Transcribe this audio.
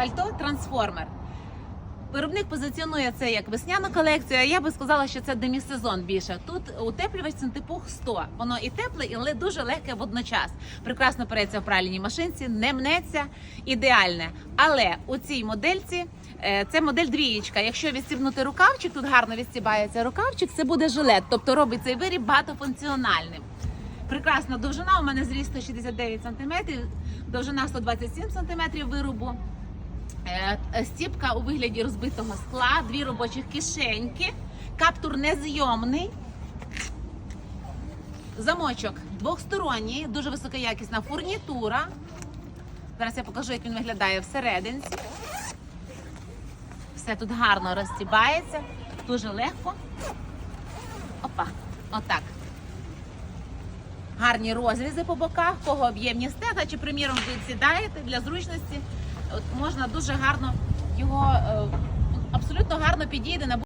Пальто трансформер. Виробник позиціонує це як весняну колекцію. а Я би сказала, що це демісезон більше. Тут утеплювач Синтепух 100. Воно і тепле, і дуже легке водночас. Прекрасно переться в пральній машинці, не мнеться, ідеальне. Але у цій модельці е, це модель двієчка. Якщо відстібнути рукавчик, тут гарно відстібається рукавчик, це буде жилет, тобто робить цей виріб багатофункціональним. Прекрасна довжина. У мене зріст 169 см, довжина 127 см виробу. Е, е, Стіпка у вигляді розбитого скла, дві робочих кишеньки, каптур незйомний. Замочок двохсторонній, дуже високоякісна фурнітура. Зараз я покажу, як він виглядає всерединці. Все тут гарно розстібається, дуже легко. Опа, отак. Гарні розрізи по боках, кого об'ємні стегна, чи, приміром, ви сідаєте для зручності. Можна дуже гарно його е, абсолютно гарно підійде на